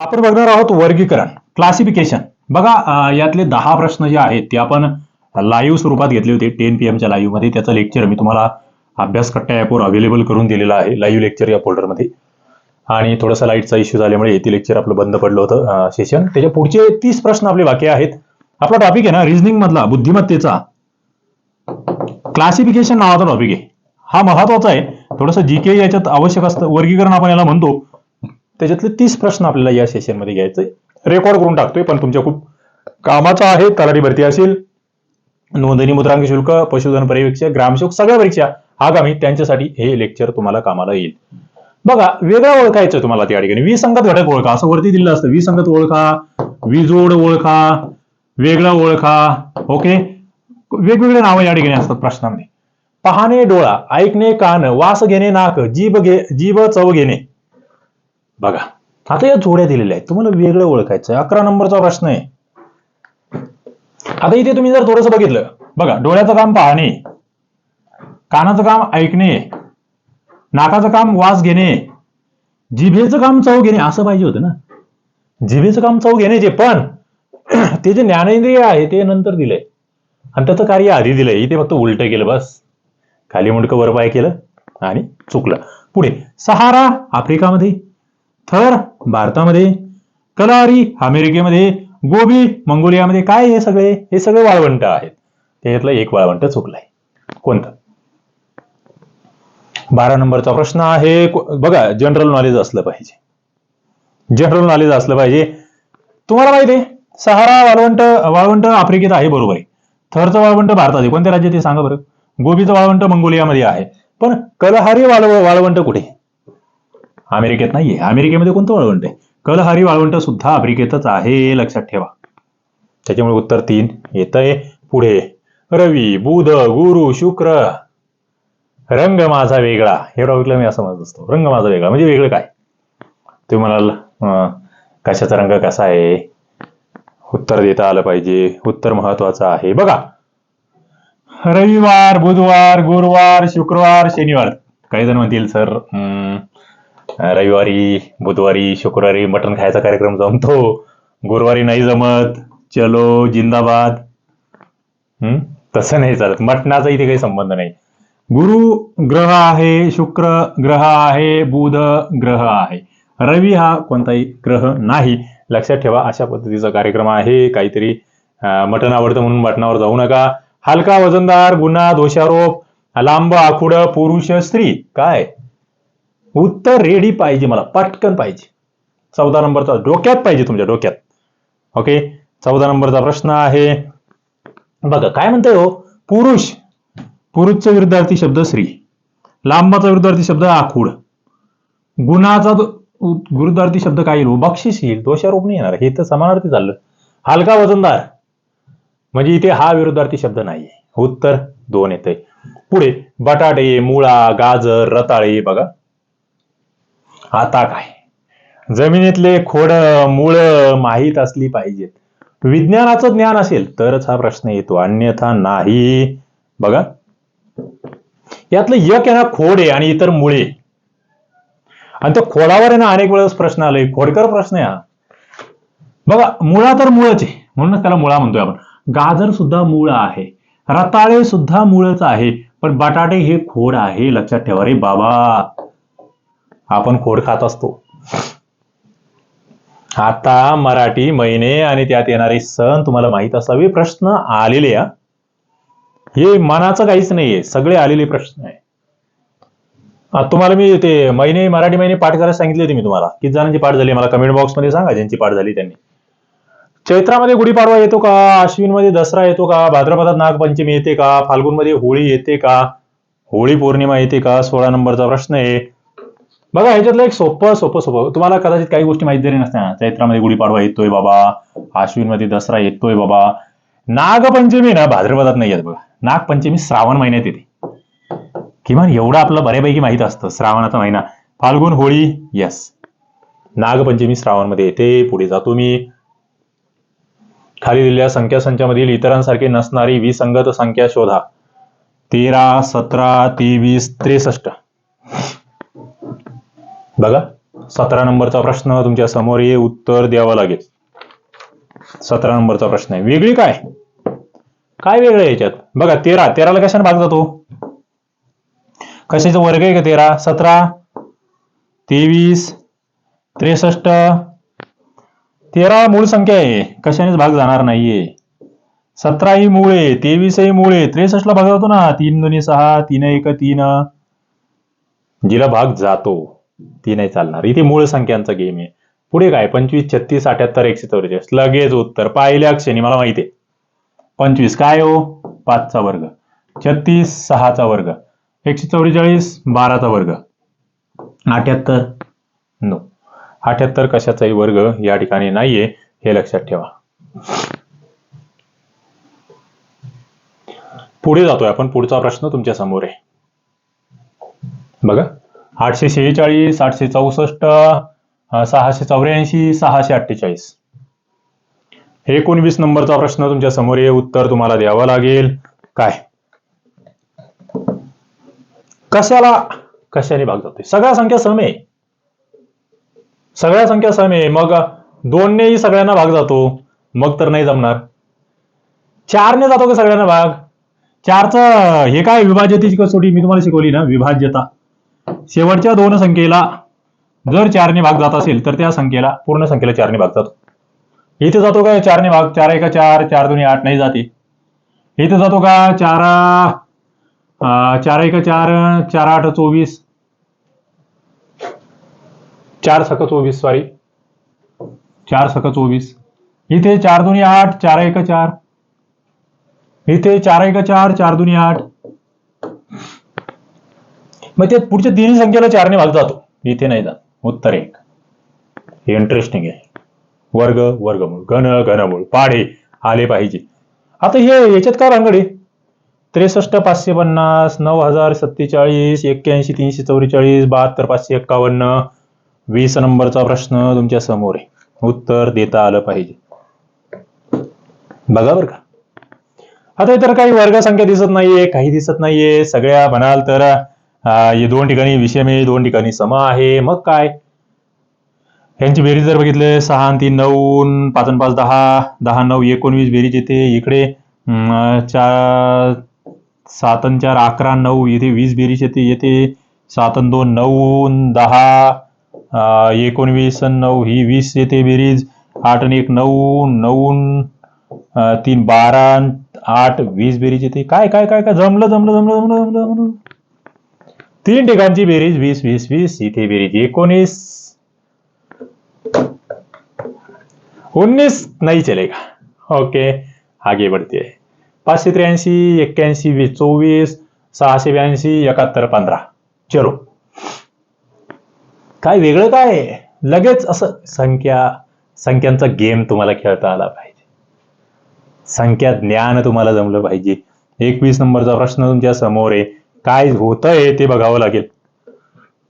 आपण बघणार आहोत वर्गीकरण क्लासिफिकेशन बघा यातले दहा प्रश्न जे आहेत ते आपण लाईव्ह स्वरूपात घेतले होते टेन पी एमच्या लाईव्हमध्ये. त्याचं लेक्चर मी तुम्हाला अभ्यास कट्ट्या ॲपवर अवेलेबल करून दिलेलं आहे लाईव्ह लेक्चर या फोल्डरमध्ये आणि थोडासा लाईटचा इश्यू झाल्यामुळे ते लेक्चर आपलं बंद पडलं होतं सेशन त्याच्या पुढचे तीस प्रश्न आपले बाकी आहेत. आपला टॉपिक आहे ना रिझनिंग मधला बुद्धिमत्तेचा. क्लासिफिकेशन नावाचा टॉपिक आहे. हा महत्त्वाचा आहे. थोडंसं जी के याच्यात आवश्यक असतं वर्गीकरण आपण याला म्हणतो. त्याच्यातले तीस प्रश्न आपल्याला या सेशनमध्ये घ्यायचे. रेकॉर्ड करून टाकतोय पण तुमच्या खूप कामाचा आहे तलाठी भरती असेल नोंदणी मुद्रांक शुल्क पशुधन पर्यवेक्षक ग्रामसेवक सगळ्या परीक्षा आगामी त्यांच्यासाठी हे लेक्चर तुम्हाला कामाला येईल. बघा वेगळा ओळखायचं तुम्हाला त्या ठिकाणी. विसंगत घटक ओळखा असं वरती दिलेलं असतं. विसंगत ओळखा विजोड ओळखा वेगळा ओळखा ओके? वेगवेगळे नावं या ठिकाणी असतात प्रश्नामध्ये. पाहणे डोळा ऐकणे कान वास घेणे नाक जीभ घे जीभ चव घेणे. बघा. आता या जोड्या दिलेल्या आहेत. तुम्हाला वेगळं ओळखायचं अकरा नंबरचा प्रश्न आहे. आता इथे तुम्ही जर थोडंसं बघितलं. बघा डोळ्याचं काम पाहणे. कानाचं काम ऐकणे. नाकाचं काम वास घेणे. जिभेचं काम चव घेणे. असं पाहिजे होतं ना. जिभेचं काम चव घेणे जे पण ते जे ज्ञानेंद्रिय आहे ते नंतर दिलंय. आणि त्याचं कार्य आधी दिलंय. इथे फक्त उलट केलं बस. खाली मुंडकं वर पाय केलं आणि चुकलं. पुढे सहारा आफ्रिकामध्ये. थर भारतामध्ये. कलारी अमेरिकेमध्ये. गोबी मंगोलियामध्ये काय हे सगळे? हे सगळे वाळवंट आहेत. त्याच्यातलं एक वाळवंट चुकलंय. कोणतं? बारा नंबरचा प्रश्न आहे. बघा जनरल नॉलेज असलं पाहिजे. जनरल नॉलेज असलं पाहिजे. तुम्हाला माहिती आहे सहारा वाळवंट वाळवंट आफ्रिकेत आहे बरोबर. आहे थरचं वाळवंट भारतात आहे कोणत्या राज्यात आहे? सांगा बरं. गोबीचं वाळवंट मंगोलियामध्ये आहे. पण कलहारी वाळव वाळवंट कुठे? अमेरिकेत नाहीये. अमेरिकेमध्ये कोणतं वाळवंट आहे? कलहारी वाळवंट सुद्धा आफ्रिकेतच आहे लक्षात ठेवा. त्याच्यामुळे उत्तर तीन येतंय पुढे. रवी बुध गुरु शुक्र. रंग माझा वेगळा. हे टॉपिकला मी असं म्हणत असतो. रंग माझा वेगळा. म्हणजे वेगळं काय? तुम्ही म्हणाल कशाचा रंग कसा आहे? उत्तर देता आलं पाहिजे. उत्तर महत्वाचं आहे. बघा. रविवार बुधवार गुरुवार शुक्रवार शनिवार. काही जण म्हणतील सर हम्म, रविवारी बुधवारी शुक्रवारी मटण खायचा कार्यक्रम जमतो. गुरुवारी नाही जमत. चलो जिंदाबाद. हम्म? तसं नाही चालत. मटणाचा इथे काही संबंध नाही. गुरु ग्रह आहे शुक्र ग्रह आहे बुध ग्रह आहे. रवी हा कोणताही ग्रह नाही. लक्षात ठेवा अशा पद्धतीचा कार्यक्रम आहे. काहीतरी मटण आवडतं म्हणून मटणावर जाऊ नका. हलका वजनदार गुन्हा दोषारोप लांब आखुड पुरुष स्त्री. काय? उत्तर रेडी पाहिजे मला पटकन पाहिजे. चौदा नंबरचा डोक्यात पाहिजे तुमच्या डोक्यात. ओके चौदा नंबरचा प्रश्न आहे. बघा काय म्हणतोय हो? पुरुष पुरुषचा विरुद्धार्थी शब्द स्त्री. लांबाचा विरुद्धार्थी शब्द आखूड गुणाचा विरुद्धार्थी शब्द काय येईल? बक्षीस येईल. दोषारोप नाही येणार. हे तर समानार्थी चाललं. हलका वजनदार. म्हणजे इथे हा विरुद्धार्थी शब्द नाहीये. उत्तर दोन येते पुढे बटाटे मुळा गाजर रताळे बघा. आता काय जमिनीतले खोड मूळ माहीत असली पाहिजेत. विज्ञानाचं ज्ञान असेल तरच हा प्रश्न येतो अन्यथा नाही. बघा. यातलं एक आहे ना खोड आहे आणि इतर मुळे. आणि त्या खोडावर आहे ना अनेक वेळेस प्रश्न आलाय खोडकर प्रश्न आहे हा. बघा मुळा तर मुळच आहे. म्हणूनच त्याला मुळा म्हणतोय आपण. गाजर सुद्धा मूळ आहे. रताळे सुद्धा मूळच आहे. पण बटाटे हे खोड आहे लक्षात ठेवा. रे बाबा. आपण खोड खात असतो. आता मराठी महिने आणि त्यात येणारे सण तुम्हाला माहीत असावे. प्रश्न आलेले हा हे मनाचं काहीच नाहीये. सगळे आलेले प्रश्न आहे. तुम्हाला मी ते महिने मराठी महिने पाठ करायला सांगितले होते मी तुम्हाला. किती जणांची पाठ झाली मला कमेंट बॉक्समध्ये सांगा ज्यांची पाठ झाली त्यांनी. चैत्रामध्ये गुढीपाडवा येतो का? अश्विनमध्ये दसरा येतो का? भाद्रपदात नागपंचमी येते का? फाल्गुनमध्ये होळी येते का? होळी पौर्णिमा येते का? सोळा नंबरचा प्रश्न आहे. बघा ह्याच्यातलं एक सोपं सोपं सोपं. तुम्हाला कदाचित काही गोष्टी माहिती जरी नसत्या चैत्रामध्ये गुढीपाडवा येतोय बाबा. आश्विनमध्ये दसरा येतोय बाबा. नागपंचमी ना भाद्रपदात नाही येत बघा. नागपंचमी श्रावण महिन्यात येते. किमान एवढं आपलं बऱ्यापैकी माहीत असतं श्रावणाचा महिना. फाल्गुन होळी यस नागपंचमी श्रावणमध्ये येते पुढे जातो मी. खाली दिलेल्या संख्या संचामधील इतरांसारखी नसणारी विसंगत संख्या शोधा. तेरा सतरा तेवीस त्रेसष्ट. बघा सतरा नंबरचा प्रश्न तुमच्यासमोर ये उत्तर द्यावं लागेल. सतरा नंबरचा प्रश्न आहे. वेगळी काय? काय वेगळं याच्यात? बघा तेरा. तेराला कशाने भाग जातो? कशाचा वर्ग आहे का तेरा? सतरा तेवीस त्रेसष्ट. तेरा मूळ संख्या आहे. कशानेच भाग जाणार नाहीये. सतरा ही मूळ आहे तेवीस ही मूळ आहे. त्रेसष्टला भाग जातो ना. तीन दोन्ही सहा तीन एक तीन. जिला भाग जातो. ती नाही चालणार. इथे मूळ संख्यांचा गेम आहे. पुढे काय? पंचवीस छत्तीस अठ्याहत्तर एकशे चौवेचाळीस लगेच उत्तर पाहिल्या क्षणी मला माहिती आहे. पंचवीस काय हो? पाचचा वर्ग. छत्तीस सहाचा वर्ग. एकशे चौवेचाळीस बाराचा वर्ग. अठ्याहत्तर? नो. अठ्याहत्तर कशाचाही वर्ग या ठिकाणी नाहीये हे लक्षात ठेवा. पुढे जातोय आपण. पुढचा प्रश्न तुमच्यासमोर आहे. बघा. आठशे शेहेचाळीस आठशे चौसष्ट सहाशे चौऱ्याऐंशी सहाशे अठ्ठेचाळीस. एकोणवीस नंबरचा प्रश्न तुमच्यासमोर आहे. उत्तर तुम्हाला द्यावं लागेल. काय? कशाला? कशाने भाग जातोय? सगळ्या संख्या सम आहे. सगळ्या संख्या सम आहे. मग दोननेही सगळ्यांना भाग जातो. मग तर नाही जमणार. चारने जातो का सगळ्यांना भाग? चारचं हे काय विभाज्यतेची कसोटी? मी तुम्हाला शिकवली ना विभाज्यता. शेवटच्या दोन संख्येला जर चारने भाग जात असेल तर त्या संख्येला पूर्ण संख्येला चारने भाग जातो. इथे जातो का चारने भाग? चार एका चार चार दोन्ही आठ नाही जाते. इथे जातो का चार चार एका चार चार आठ चोवीस. चार सक चोवीस सॉरी चार सक चोवीस. इथे चार दोन्ही आठ चार एक चार. इथे चार एक चार चार दोन्ही आठ. मग ते पुढच्या तिन्ही संख्येला चारने भाग जातो. इथे नाही जात. उत्तर एक. हे इंटरेस्टिंग आहे. वर्ग वर्गमूळ. घन घनमूळ. पाढे आले पाहिजे. आता हे याच्यात काय रांगडे त्रेसष्ट पाचशे पन्नास नऊ हजार सत्तेचाळीस एक्क्याऐंशी तीनशे चौवेचाळीस बहात्तर पाचशे एक्कावन्न. वीस नंबरचा प्रश्न तुमच्यासमोर आहे. उत्तर देता आलं पाहिजे. बघा बरं का. आता इतर काही वर्ग संख्या दिसत नाहीये काही दिसत नाहीये. सगळ्या म्हणाल तर हे दोन ठिकाणी विषम आहे दोन ठिकाणी सम आहे. मग काय? यांची बेरीज जर बघितले सहा आणि तीन नऊ पाच आणि पाच दहा दहा नऊ एकोणवीस बेरीज येते इकडे चार सात आणि चार अकरा नऊ इथे वीस बेरीज येते येते. सात आणि दोन नऊ दहा एकोणवीस आणि नऊ ही वीस येते बेरीज. आठ आणि एक नऊ नऊ तीन बारा आठ वीस बेरीज येते. काय काय काय काय? जमलं जमलं जमलं जमलं जमलं जमलं. तीन ठिकाणची बेरीज वीस वीस वीस इथे बेरीज एकोणीस. उन्नीस नाही चलेगा ओके आगे बढ़ते. पाचशे त्र्याऐंशी एक्क्याऐंशी वीस चोवीस सहाशे ब्याऐंशी एकाहत्तर पंधरा. चलो. काय वेगळं काय? लगेच असं संख्या संख्यांचा गेम तुम्हाला खेळता आला पाहिजे. संख्या ज्ञान तुम्हाला जमलं पाहिजे. एकवीस नंबरचा प्रश्न तुमच्यासमोर आहे. काय होतंय ते बघावं लागेल.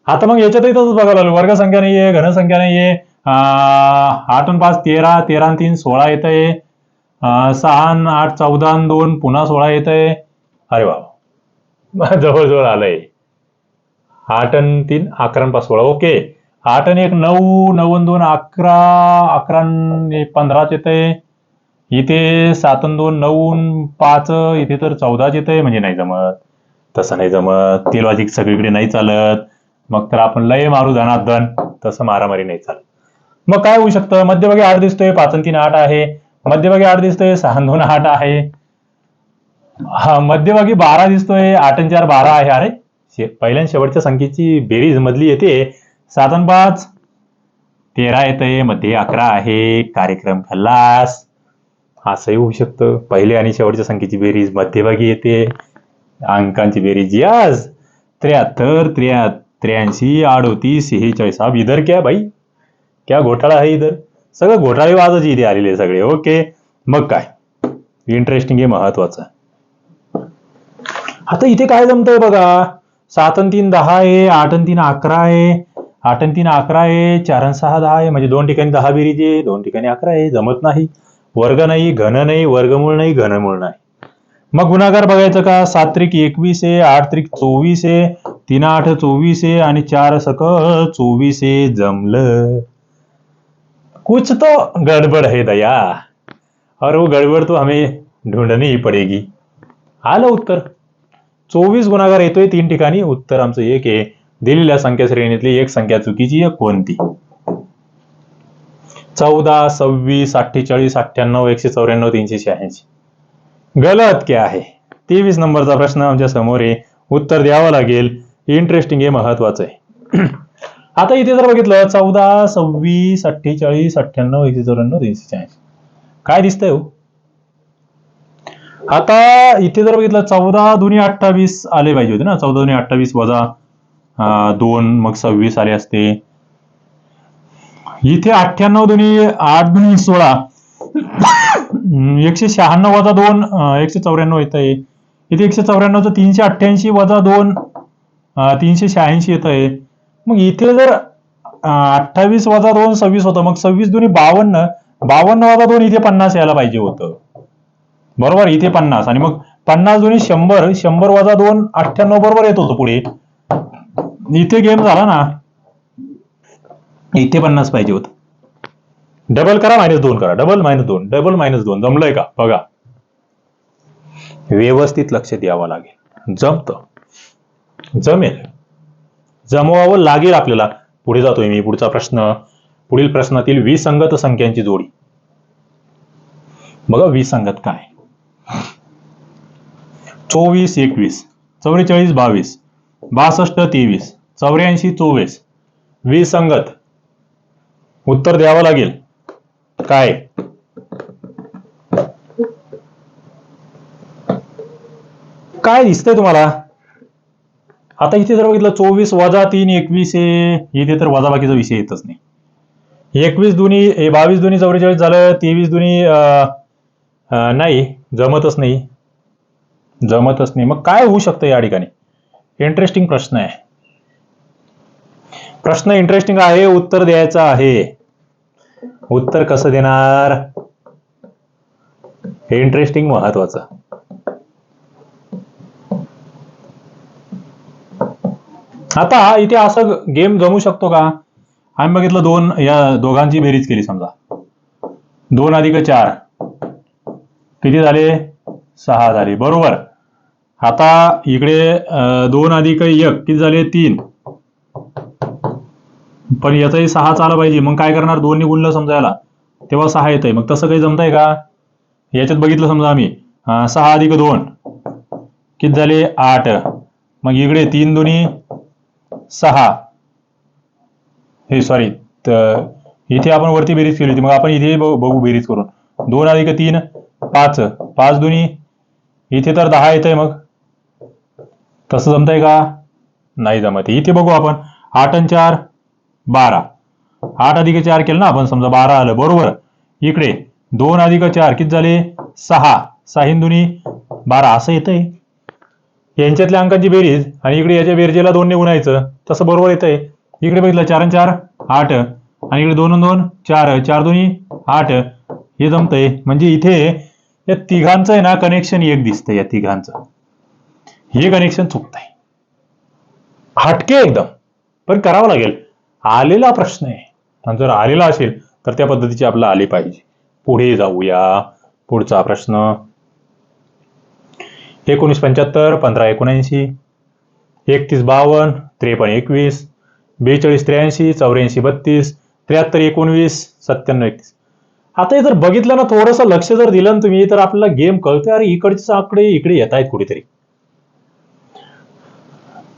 आता मग याच्यातही तसंच बघावं लागेल. वर्गसंख्या नाही नाहीये घनसंख्या नाहीये. आहे आठ पाच तेरा तेरा आणि तीन सोळा येत आहे सहा आठ चौदा दोन पुन्हा सोळा येत आहे अरे वा जवळजवळ आलंय. आठ आणि तीन अकरा पाच सोळा. ओके. आठ आणि एक नऊ नऊ दोन अकरा अकरा एक पंधराच येत आहे इथे सात दोन नऊ पाच इथे तर चौदाच येत आहे म्हणजे नाही जमत. तसं नाही जमत. ती लॉजिक सगळीकडे नाही चालत. मग तर आपण लय मारू धनात धन. तसं मारामारी नाही चालत. मग काय होऊ शकतं? मध्यभागी आठ दिसतोय पाचन तीन आठ आहे. मध्यभागी आठ दिसतोय सहा दोन आठ आहे. हा मध्यभागी बारा दिसतोय आठ आणि चार बारा आहे. अरे पहिल्या शेवटच्या संख्येची बेरीज मधली येते. सात आणि पाच. तेरा येते मध्ये अकरा आहे. कार्यक्रम खल्लास. असंही होऊ शकतं. पहिले आणि शेवटच्या संख्येची बेरीज मध्यभागी येते. अंकांची बेरीज. यस! त्र्याहत्तर त्र्या त्र्याऐंशी अडोतीस सेहेचाळीस. हा इधर क्या भाई? क्या घोटाळा आहे इधर? सगळं घोटाळेबाजच इथे आलेले सगळे. ओके. मग काय? इंटरेस्टिंग आहे महत्वाचं. आता इथे काय जमतंय बघा? सात आणि तीन दहा आहे आठ आणि तीन अकरा आहे आठ आणि तीन अकरा आहे चार आणि सहा दहा आहे. म्हणजे दोन ठिकाणी दहा बेरीज आहे दोन ठिकाणी अकरा आहे. जमत नाही. वर्ग नाही घन नाही वर्गमूळ नाही घनमूळ नाही. मग गुणाकार बघायचं का? सात त्रिक एकवीस आहे आठ त्रिक चोवीस आहे तीन आठ चोवीस आहे आणि चार सक चोवीस आहे जमलं. कुछ तो गडबड है दया. और वो गडबड तो हमें ढूंढनी ही पडेगी. आलं उत्तर. चोवीस गुणाकार येतोय तीन ठिकाणी. उत्तर आमचं एक आहे दिलेल्या संख्या श्रेणीतली एक संख्या चुकीची आहे कोणती? चौदा सव्वीस अठ्ठेचाळीस अठ्ठ्याण्णव एकशे चौऱ्याण्णव तीनशे शहाऐंशी. गलत क्या आहे तेवीस नंबरचा प्रश्न आमच्यासमोर आहे उत्तर द्यावं लागेल. इंटरेस्टिंग आहे महत्वाचं आहे. आता इथे जर बघितलं चौदा सव्वीस अठ्ठेचाळीस अठ्ठ्याण्णव एकशे चौऱ्याण्णव तीनशे शहाऐंशी काय दिसतंय हो? आता इथे जर बघितलं चौदा दोन्ही अठ्ठावीस आले पाहिजे होते ना. चौदा दोन्ही अठ्ठावीस वजा दोन मग सव्वीस आले असते. इथे अठ्ठ्याण्णव दोन्ही आठ दोन्ही सोळा. एकशे शहाण्णव वजा दोन एकशे चौऱ्याण्णव येत आहे इथे एकशे चौऱ्याण्णवचं तीनशे अठ्ठ्याऐंशी वजा दोन तीनशे शहाऐंशी येत आहे मग इथे जर अठ्ठावीस वजा दोन सव्वीस होतं मग सव्वीस दोन्ही बावन्न बावन्न वजा दोन इथे पन्नास यायला पाहिजे होतं. बरोबर? इथे पन्नास. आणि मग पन्नास दोन्ही शंभर शंभर वजा दोन अठ्ठ्याण्णव बरोबर येत होतं पुढे. इथे गेम झाला ना? इथे पन्नास पाहिजे होतं. डबल करा मायनस दोन करा. डबल मायनस दोन. डबल मायनस दोन. जमलंय का? बघा. व्यवस्थित लक्ष द्यावं लागेल. जमत. जमेल. जमवावं लागेल आपल्याला. पुढे जातोय मी. पुढचा प्रश्न. पुढील प्रश्नातील विसंगत संख्यांची जोडी. बघा विसंगत काय. चोवीस एकवीस. चौवेचाळीस बावीस. बासष्ट तेवीस. चौऱ्याऐंशी चोवीस. विसंगत. उत्तर द्यावं लागेल. काय? काय दिसतंय तुम्हाला? आता इथे जर बघितलं चोवीस वजा तीन एकवीस हे इथे तर वजाबाकीचा विषय येतच नाही. एकवीस दुनी बावीस दुनी चौवेचाळीस झालं तेवीस दुनी अं, नाही जमतच नाही. जमतच नाही. मग काय होऊ शकतं या ठिकाणी? इंटरेस्टिंग प्रश्न आहे. प्रश्न इंटरेस्टिंग आहे उत्तर द्यायचं आहे. उत्तर कसं देणार? हे इंटरेस्टिंग महत्वाचं. आता इथे असं गेम जमू शकतो का? आम्ही बघितलं दोन या दोघांची बेरीज केली समजा. दोन अधिक चार. किती झाले? सहा झाले. बरोबर. आता इकडे दोन अधिक एक. किती झाले? तीन. पण याचाही सहाच आला पाहिजे. मग काय करणार? दोन्ही गुणलं समजायला. तेव्हा सहा येत आहे मग तसं काही जमतंय का? याच्यात बघितलं समजा आम्ही. सहा अधिक दोन. किती झाले? आठ. मग इकडे तीन दोन्ही सहा. हे सॉरी इथे आपण वरती बेरीज केली होती. मग आपण इथे बघू बेरीज करून. दोन अधिक तीन पाच. पाच दोन्ही इथे तर दहा येत आहे मग. तसं जमतंय का? नाही जमत. इथे बघू आपण. आठ आणि चार. बारा. आठ अधिक चार केलं ना आपण समजा बारा आलं बरोबर. इकडे दोन अधिक चार किती झाले? सहा. सहा दोन्ही बारा असं येतंय. यांच्यातल्या अंकांची बेरीज आणि इकडे याच्या बेरजेला दोनने गुणायचं तसं बरोबर येतंय. इकडे बघितलं चार आणि चार आठ. आणि इकडे दोन दोन चार. चार दोन्ही आठ. हे जमतंय. म्हणजे इथे या तिघांचं आहे ना कनेक्शन एक दिसतंय या तिघांचं. हे कनेक्शन चुकतंय. हटके एकदम. पण करावं लागेल. आलेला प्रश्न आहे. आणि जर आलेला असेल तर त्या पद्धतीची आपल्याला आली पाहिजे. पुढे जाऊया. पुढचा प्रश्न. एकोणीस पंच्याहत्तर पंधरा एकोणऐंशी एकतीस बावन्न त्रेपन्न एकवीस बेचाळीस त्र्याऐंशी चौऱ्याऐंशी बत्तीस त्र्याहत्तर एकोणवीस सत्त्याण्णव एकतीस. आता हे जर बघितलं ना थोडंसं लक्ष जर दिलं ना तुम्ही तर आपल्याला गेम कळतोय. अरे इकडचे आकडे इकडे येत आहेत कुठेतरी.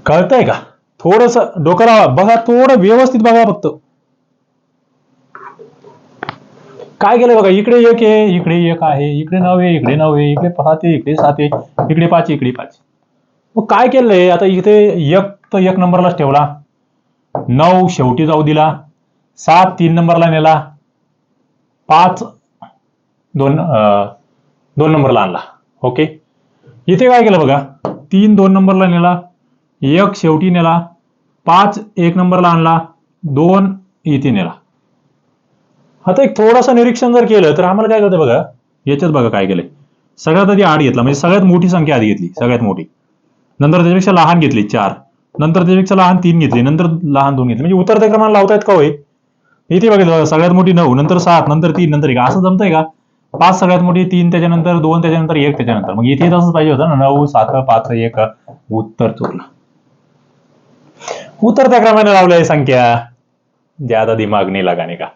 कळतंय का? थोडस डोकं लावा बघा थोडं व्यवस्थित बघा फक्त. काय केलं बघा? इकडे एक आहे इकडे एक आहे इकडे नऊ आहे इकडे नऊ आहे इकडे सात आहे इकडे सात आहे इकडे पाच इकडे पाच मग काय केलंय? आता इथे एक तर एक नंबरलाच ठेवला. नऊ शेवटी जाऊ दिला. सात तीन नंबरला नेला. पाच दोन अं, दोन नंबरला आणला. ओके? इथे काय केलं बघा? तीन दोन नंबरला नेला. एक शेवटी नेला पाच एक नंबरला आणला दोन इथे नेला. आता एक थोडंसं निरीक्षण जर केलं तर आम्हाला काय कळतं बघा? याच्यात बघा काय केलंय. सगळ्यात आधी आठ घेतला म्हणजे सगळ्यात मोठी संख्या आधी घेतली सगळ्यात मोठी. नंतर त्याच्यापेक्षा लहान घेतली चार. नंतर त्यापेक्षा लहान तीन घेतली नंतर लहान दोन घेतली. म्हणजे उतरत्या क्रमांक लावतायत का होय? इथे बघितलं बघा, सगळ्यात मोठी नऊ नंतर सात नंतर तीन नंतर एक. असं जमतंय का? पाच सगळ्यात मोठी तीन त्याच्यानंतर दोन त्याच्यानंतर एक त्याच्यानंतर. मग इथे तसंच पाहिजे होतं ना नऊ सात पाच एक उत्तर चुकलं उतरत्या क्रमाने लावलंय संख्या. ज्यादा दिमाग नहीं लगाने का?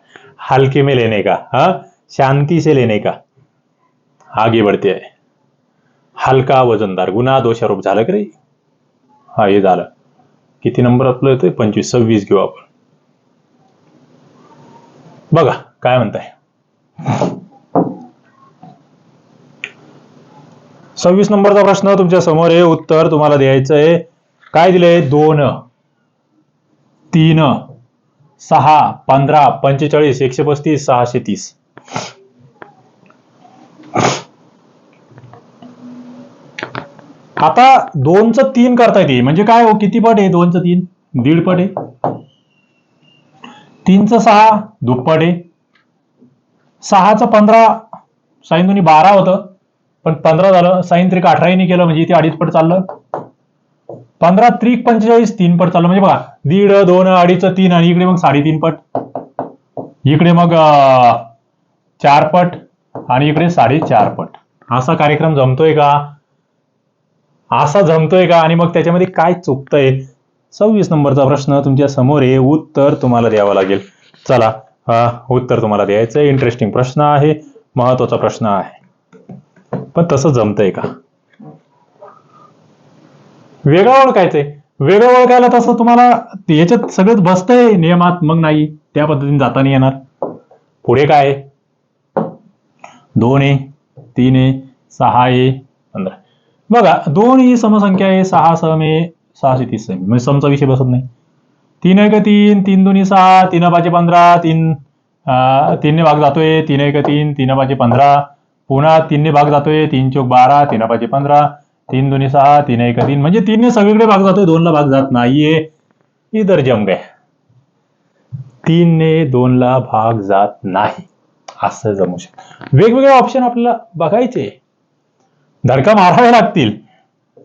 हल्के में लेने का? हा? शांति से लेने का? आगे बढ़ते आहे. हलका वजनदार गुन्हा दोषारोप झालं की रे? हा हे झालं. किती नंबर आपलं येतोय पंचवीस सव्वीस घेऊ आपण. बघा काय म्हणताय? सव्वीस नंबरचा प्रश्न तुमच्यासमोर आहे. उत्तर तुम्हाला द्यायचं आहे. काय दिलंय? दोन. तीन सहा पंधरा पंचेचाळीस एकशे पस्तीस सहाशे तीस. आता दोनचं तीन करता येते म्हणजे काय हो किती पट आहे दोनचं तीन? दीड पट आहे. तीनचं सहा दुप्पट आहे. सहाचं पंधरा साईन दोन्ही बारा होतं. पण पंधरा झालं साईन त्रिक अठराही केलं म्हणजे इथे अडीच पट चाललं. पंधरा त्रिक पंचेचाळीस तीन पट चाललं म्हणजे बघा दीड दोन अडीच तीन आणि इकडे मग साडेतीन पट. इकडे मग चार पट आणि इकडे साडेचार पट. असा कार्यक्रम जमतोय का? असा जमतोय का? आणि मग त्याच्यामध्ये काय चुकतंय? सव्वीस नंबरचा प्रश्न तुमच्यासमोर आहे. उत्तर तुम्हाला द्यावं लागेल. चला उत्तर तुम्हाला द्यायचं इंटरेस्टिंग प्रश्न आहे. महत्त्वाचा प्रश्न आहे. पण तसं जमतंय का? वेगळं ओळखायचंय. वेगळं ओळखायला तसं तुम्हाला याच्यात सगळंच बसतंय नियमात मग नाही त्या पद्धतीने जाता नाही येणार. पुढे काय आहे? दोन ए तीन ए सहा ए पंधरा. बघा दोन ही समसंख्या आहे सहा सम ए सहाशे तीस आहे म्हणजे समचा विषय बसत नाही. तीन एक तीन तीन दोन्ही सहा तीन पाचशे पंधरा तीन तीनने भाग जातोय तीन एक तीन तीन पाचशे पंधरा. पुन्हा तीनने भाग जातोय तीन चौक बारा तीन पाचशे पंधरा. तीन दोन्ही सहा तीन एक तीन. म्हणजे तीनने सगळीकडे भाग जातोय दोनला भाग जात नाहीये. इतर जम गए तीनने दोनला भाग जात नाही. असं जमू शकत. वेगवेगळे ऑप्शन आपल्याला बघायचे. धडका मारावे लागतील.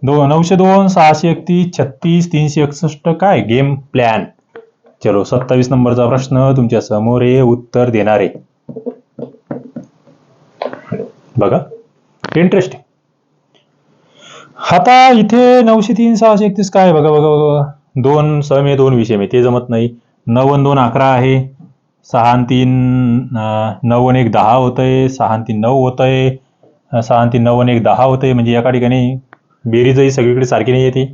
दोन नऊशे दोन सहाशे एकतीस छत्तीस तीनशे एकसष्ट काय? गेम प्लॅन चलो सत्तावीस नंबरचा प्रश्न तुमच्यासमोर आहे उत्तर देणारे. बघा. इंटरेस्टिंग आता इथे नऊशे तीन सहाशे एकतीस काय बघा बघा बघा दोन सम आहे दोन विषय ते जमत नाही. नऊ आणि दोन अकरा आहे. सहा आणि तीन नऊ आणि एक दहा होतंय. सहा आणि तीन नऊ होत आहे सहा आणि तीन नऊ आणि एक दहा होतंय. म्हणजे एका ठिकाणी बेरीजही सगळीकडे सारखी नाही येते.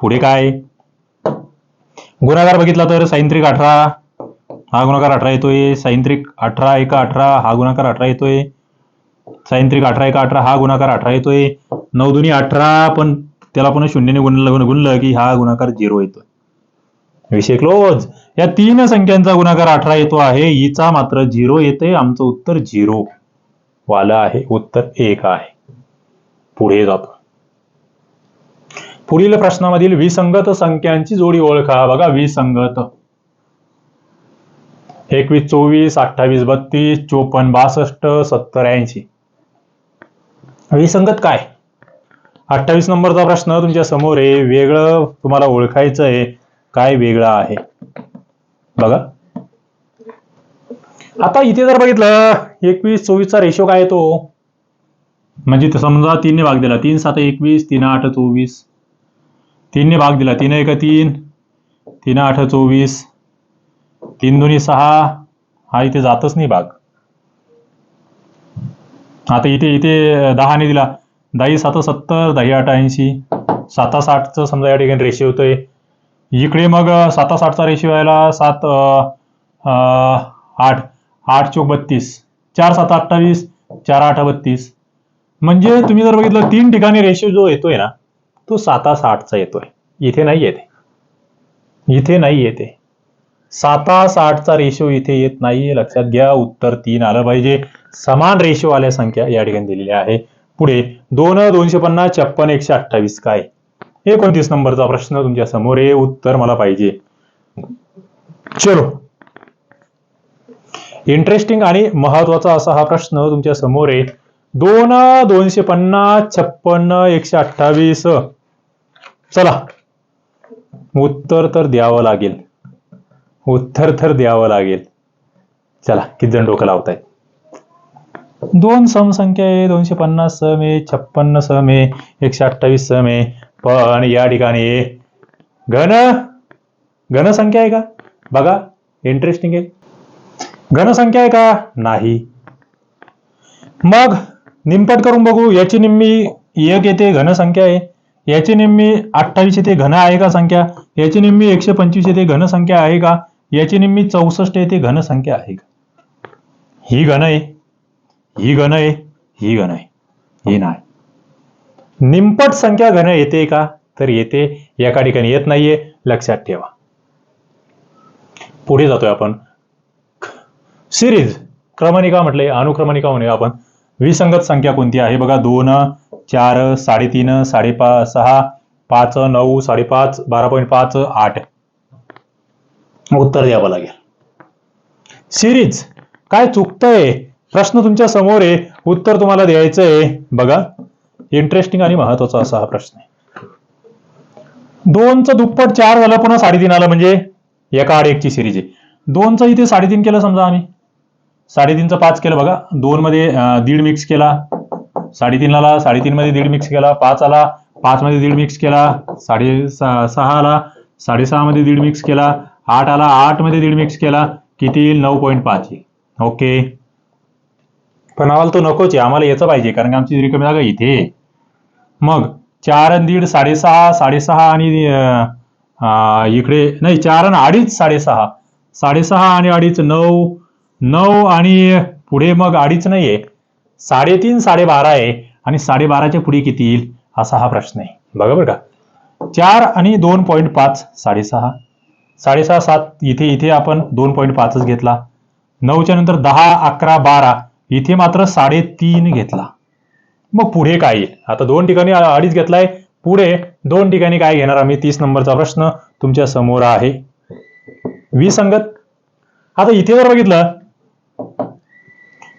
पुढे काय? गुणाकार बघितला तर साईंत्रिक अठरा. हा गुणाकार अठरा येतोय. साईंत्रिक अठरा एका अठरा. हा गुणाकार अठरा येतोय. सायंत्रिक अठरा एका अठरा हा गुणाकार अठरा येतोय. नऊ दुनी अठरा पण त्याला पुन्हा शून्यने गुणलं गुणलं की हा गुणाकार झिरो येतोय. विषय क्लोज या तीन संख्यांचा गुणाकार अठरा येतो आहे. हिचा मात्र झिरो येते. आमचं उत्तर झिरो वाला आहे. उत्तर एक आहे. पुढे जातो. पुढील प्रश्नामधील विसंगत संख्यांची जोडी ओळखा. बघा विसंगत. एकवीस चोवीस अठ्ठावीस बत्तीस चोपन्न बासष्ट सत्तर ऐंशी. विसंगत काय? अठ्ठावीस नंबरचा प्रश्न तुमच्यासमोर आहे. वेगळं तुम्हाला ओळखायचं आहे. काय वेगळं आहे? बघा. आता इथे जर बघितलं एकवीस चोवीसचा रेशो काय येतो म्हणजे समजा तीनने भाग दिला. तीन सात एकवीस तीन आठ चोवीस. तीनने भाग दिला. तीन एक तीन. तीन आठ चोवीस. तीन दोन्ही सहा. हा इथे जातच नाही भाग. आता इथे इथे दहाने दिला दही सात सत्तर दही आठ ऐंशी साता साठचं समजा या ठिकाणी रेशो होतोय. इकडे मग साता साठचा रेशिओ यायला सात आठ. आठ चौक बत्तीस. चार सात अठ्ठावीस चार आठ बत्तीस. म्हणजे तुम्ही जर बघितलं तीन ठिकाणी रेशिओ जो येतोय ना तो साता साठचा येतोय. इथे नाही येते इथे नाही येते साता साठचा रेशो इथे येत नाहीये. लक्षात घ्या उत्तर तीन आलं पाहिजे. समान रेशो आल्या संख्या या ठिकाणी दिलेल्या आहे. पुढे दोन दोनशे पन्नास छप्पन एकशे अठ्ठावीस काय? एकोणतीस नंबरचा प्रश्न तुमच्यासमोर आहे. उत्तर मला पाहिजे. चलो. इंटरेस्टिंग आणि महत्त्वाचा असा हा प्रश्न तुमच्यासमोर आहे. दोन दोनशे पन्नास छप्पन्न एकशे अठ्ठावीस. चला. उत्तर तर द्यावं लागेल. हो, उत्तर थरथर द्यावं लागेल. चला किती जण डोकं लावताय? दोन समसंख्या आहे दोनशे पन्नास सम आहे छप्पन्न सम आहे एकशे अठ्ठावीस सम आहे. पण या ठिकाणी घन घनसंख्या आहे का? बघा इंटरेस्टिंग आहे. घनसंख्या आहे का? नाही. मग निमपट करून बघू याची निम्मी एक येते घनसंख्या आहे. याची निम्मी अठ्ठावीस येते घन आहे का संख्या? याची निम्मी एकशे पंचवीस येते घनसंख्या आहे का? याची निम्मी चौसष्ट येथे घनसंख्या आहे का? ही घन आहे ही घन आहे ही घन आहे ही नाही. निमपट संख्या घन येते का? तर येते. एका ठिकाणी येत नाहीये. लक्षात ठेवा. पुढे जातोय आपण. सिरीज. क्रमणिका म्हटले अनुक्रमणिका म्हणूया आपण. विसंगत संख्या कोणती आहे? बघा दोन चार साडेतीन साडेपाच सहा पाच नऊ साडेपाच बारा पॉईंट पाच आठ. उत्तर द्यावं लागेल. सिरीज काय चुकतंय? प्रश्न तुमच्यासमोर आहे. उत्तर तुम्हाला द्यायचं आहे. बघा इंटरेस्टिंग आणि महत्त्वाचा असा हा प्रश्न आहे. दोनचं दुप्पट चार झालं पुन्हा साडेतीन आलं म्हणजे एका आड एकची सिरीज आहे. दोनचं इथे साडेतीन केलं समजा आम्ही. साडेतीनचं पाच केलं बघा. दोन मध्ये दीड मिक्स केला. साडेतीन आला साडेतीन मध्ये दीड मिक्स केला. पाच आला पाच मध्ये दीड मिक्स केला. साडे सहा आला साडेसहा मध्ये दीड मिक्स केला. आठ आला आठमध्ये दीड मिक्स केला किती येईल? नऊ पॉईंट पाच येईल. ओके. पण आम्हाला तो नकोच आहे. आम्हाला याचं पाहिजे कारण की आमची रिकामी जागा इथे मग चार आणि दीड साडेसहा साडेसहा आणि इकडे नाही चार आणि अडीच साडेसहा. साडेसहा आणि अडीच नऊ. नऊ आणि पुढे मग अडीच नाही आहे साडेतीन साडेबारा आहे. आणि साडेबाराच्या पुढे किती येईल? असा हा प्रश्न आहे. बघा बरं का. चार आणि दोन पॉईंट पाच साडेसहा. साडेसहा सात इथे इथे आपण दोन पॉईंट पाचच घेतला. नऊच्या नंतर दहा अकरा बारा इथे मात्र साडेतीन घेतला. मग पुढे काय येईल? आता दोन ठिकाणी अडीच घेतलाय. पुढे दोन ठिकाणी काय घेणार आम्ही? तीस नंबरचा प्रश्न तुमच्यासमोर आहे. विसंगत आता इथे जर बघितलं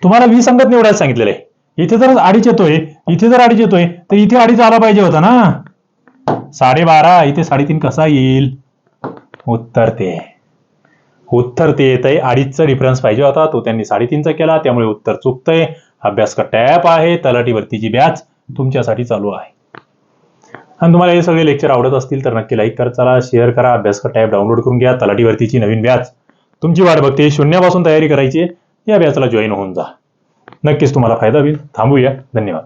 तुम्हाला विसंगत निवडायला सांगितलेलं आहे. इथे जर अडीच येतोय इथे जर अडीच येतोय तर इथे अडीच आला पाहिजे होता ना. साडेबारा इथे साडेतीन कसा येईल? उत्तर ते. उत्तर ते येत आहे अडीचचा डिफरन्स पाहिजे होता. तो त्यांनी साडेतीनचा केला. त्यामुळे उत्तर चुकतंय. अभ्यास का टॅप आहे. तलाटीवरतीची बॅच तुमच्यासाठी चालू आहे. आणि तुम्हाला हे सगळे लेक्चर आवडत असतील तर नक्की लाईक करा. चला शेअर करा. अभ्यास का टॅप डाउनलोड करून घ्या. तलाटीवरतीची नवीन बॅच तुमची वाट बघते. शून्यापासून तयारी करायची. या बॅचला जॉईन होऊन जा. नक्कीच तुम्हाला फायदा होईल. थांबूया. धन्यवाद.